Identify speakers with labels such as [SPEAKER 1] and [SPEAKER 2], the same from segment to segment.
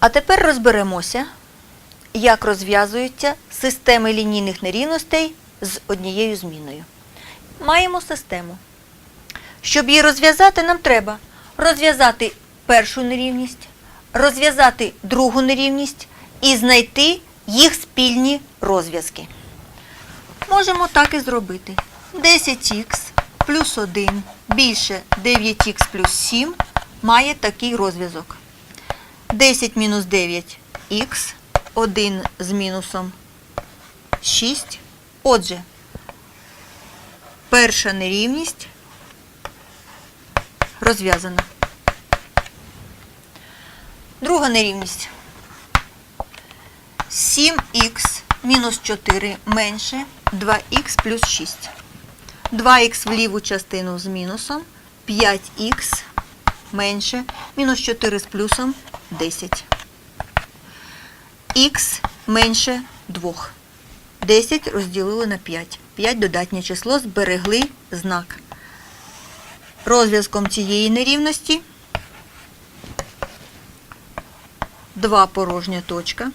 [SPEAKER 1] А тепер розберемося, як розв'язуються системи лінійних нерівностей з однією зміною. Маємо систему. Щоб її розв'язати, нам треба розв'язати першу нерівність, розв'язати другу нерівність і знайти їх спільні розв'язки. Можемо так і зробити. 10х плюс 1 більше 9х плюс 7 має такий розв'язок. 10 мінус 9х, 1 з мінусом 6. Отже, перша нерівність розв'язана. Друга нерівність. 7х мінус 4 менше 2х плюс 6. 2х в ліву частину з мінусом, 5х менше, мінус 4 з плюсом 10. Х менше 2. 10 розділили на 5. 5 додатнє число зберегли знак. Розв'язком цієї нерівності 2 порожня точка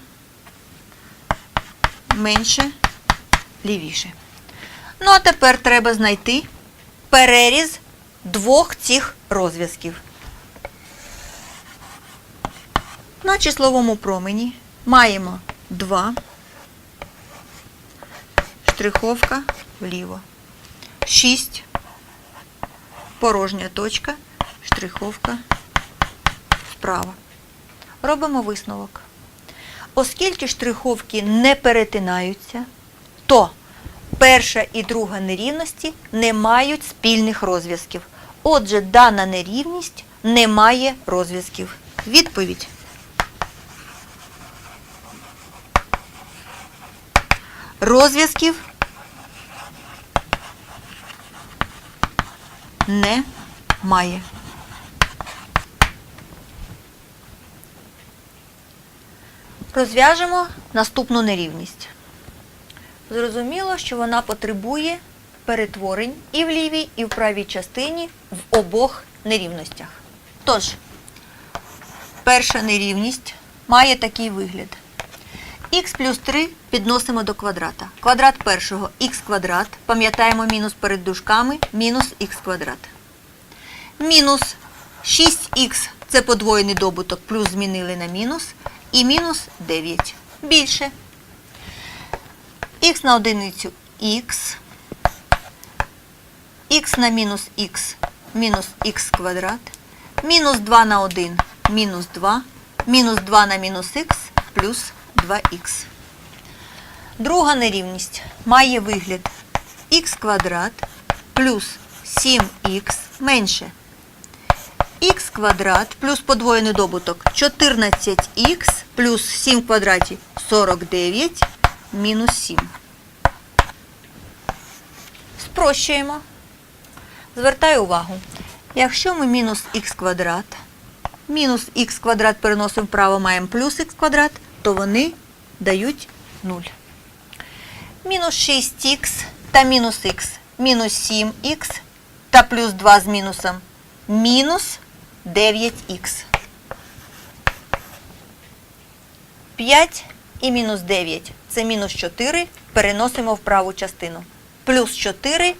[SPEAKER 1] менше лівіше. Ну, а тепер треба знайти переріз двох цих розв'язків. На числовому промені маємо 2, штриховка вліво, 6, порожня точка, штриховка вправо. Робимо висновок. Оскільки штриховки не перетинаються, то перша і друга нерівності не мають спільних розв'язків. Отже, дана нерівність не має розв'язків. Відповідь. Розв'язків не має. Розв'яжемо наступну нерівність. Зрозуміло, що вона потребує перетворень і в лівій, і в правій частині в обох нерівностях. Тож, перша нерівність має такий вигляд. Х плюс 3 підносимо до квадрата. Квадрат першого х квадрат, пам'ятаємо мінус перед дужками, мінус х квадрат. Мінус 6х це подвоєний добуток, плюс змінили на мінус, і мінус 9. Більше. х на одиницю х, х на мінус х, мінус х квадрат, мінус 2 на 1, мінус 2, мінус 2 на мінус х, плюс 2х. Друга нерівність має вигляд х квадрат плюс 7х менше х квадрат плюс подвоєний добуток 14х плюс 7 в квадраті 49 мінус 7. Спрощуємо. Звертаю увагу. Якщо ми мінус х квадрат, мінус х квадрат переносимо вправо, маємо плюс х квадрат, то вони дають 0. Мінус 6х та мінус х, мінус 7х та плюс 2 з мінусом, мінус 9х. 5 і мінус 9 це мінус 4, переносимо в праву частину. Плюс 4,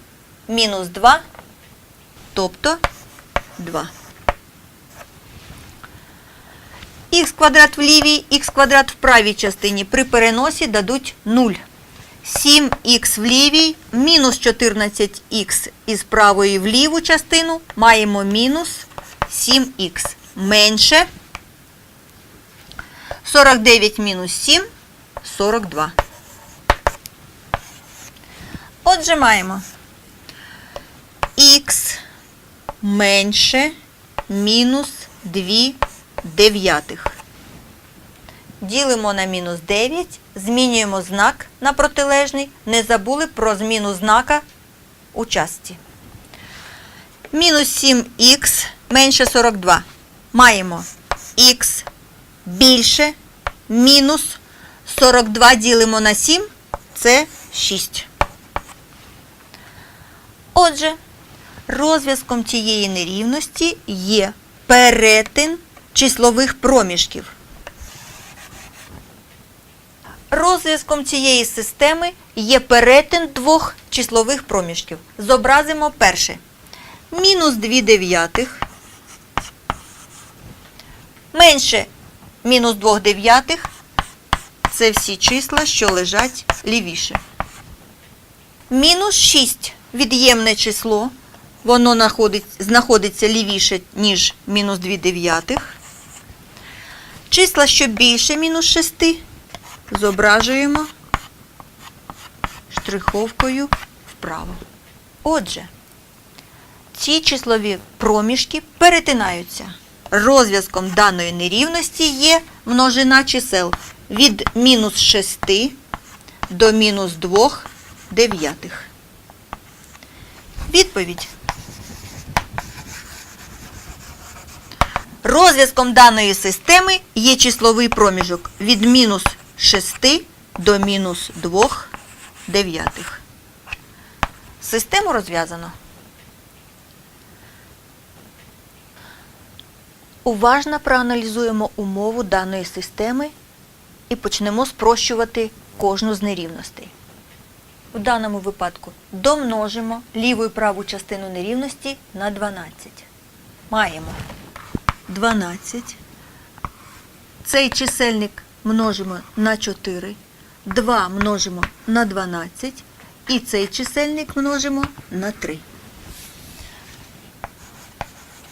[SPEAKER 1] мінус 2, тобто 2. Х квадрат в лівій, х квадрат в правій частині при переносі дадуть 0. 7х в лівій, мінус 14х із правої в ліву частину маємо мінус 7х. Менше 49 мінус 7 42. Отже, маємо х менше мінус 2 дев'ятих. Ділимо на мінус 9, змінюємо знак на протилежний. Не забули про зміну знака у часті. Мінус 7х менше 42. Маємо х більше мінус 42 ділимо на 7 це 6. Отже, розв'язком цієї нерівності є перетин числових проміжків. Розв'язком цієї системи є перетин двох числових проміжків. Зобразимо перше. Мінус 2 дев'ятих менше мінус 2 дев'ятих це всі числа, що лежать лівіше. Мінус 6 від'ємне число. Воно знаходиться лівіше, ніж мінус 2 дев'ятих. Числа, що більше мінус 6, зображуємо штриховкою вправо. Отже, ці числові проміжки перетинаються. Розв'язком даної нерівності є множина чисел від мінус 6 до мінус 2 дев'ятих. Відповідь. Розв'язком даної системи є числовий проміжок від мінус 6 до мінус 2 дев'ятих. Систему розв'язано. Уважно проаналізуємо умову даної системи і почнемо спрощувати кожну з нерівностей. У даному випадку домножимо ліву і праву частину нерівності на 12. Маємо 12. Цей чисельник множимо на 4. 2 множимо на 12. І цей чисельник множимо на 3.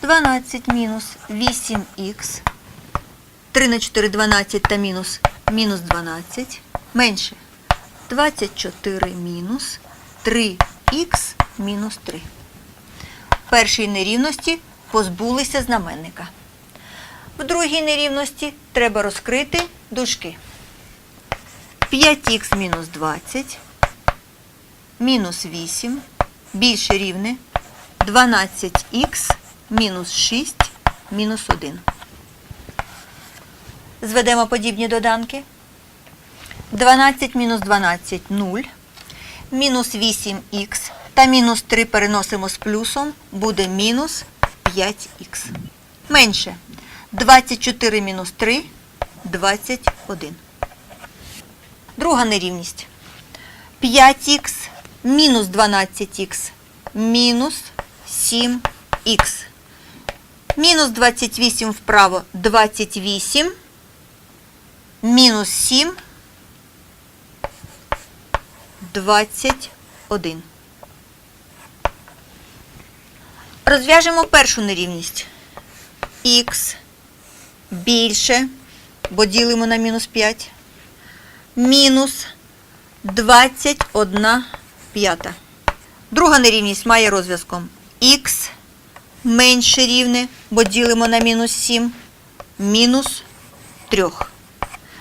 [SPEAKER 1] 12 мінус 8х. 3 на 4 12 та мінус мінус 12. Менше 24 мінус 3х мінус 3. Першій нерівності позбулися знаменника. Другій нерівності треба розкрити дужки. 5х мінус 20 мінус 8 більше рівне 12х мінус 6 мінус 1. Зведемо подібні доданки. 12 мінус 12 – 0. Мінус 8х та мінус 3 переносимо з плюсом, буде мінус 5х. Менше. 24 мінус 3 – 21. Друга нерівність. 5х мінус 12х мінус 7х. Мінус 28 вправо 28. Мінус 7 21. Розв'яжемо першу нерівність. Х більше, бо ділимо на мінус 5. Мінус 21 п'ята. Друга нерівність має розв'язком х менше рівне, бо ділимо на мінус 7. Мінус 3.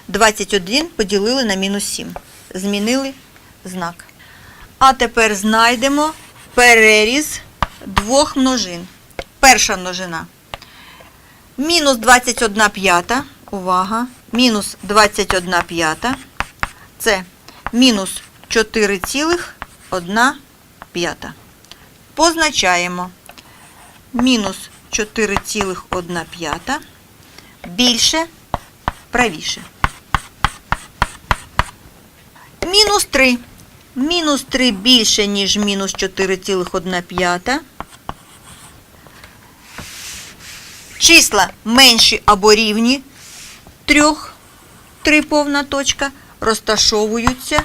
[SPEAKER 1] 21 поділили на мінус 7. Змінили знак. А тепер знайдемо переріз двох множин. Перша множина. Мінус 21 п'ята. Увага. Мінус 21 п'ята. Це мінус 4,1 п'ята. Позначаємо. Мінус 4,1 п'ята. Більше, правіше. Мінус 3. Мінус 3 більше, ніж мінус 4,1 п'ята. Числа менші або рівні 3, 3 повна точка, розташовуються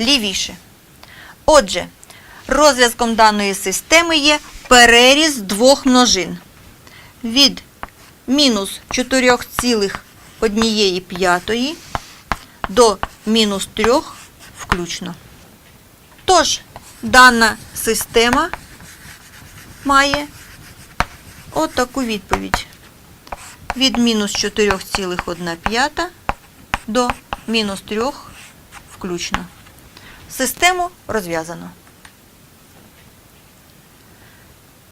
[SPEAKER 1] лівіше. Отже, розв'язком даної системи є переріз двох множин. Від мінус 4,1 до мінус 3 включно. Тож, дана система має от таку відповідь. Від мінус 4,1 до мінус 3 включно. Систему розв'язано.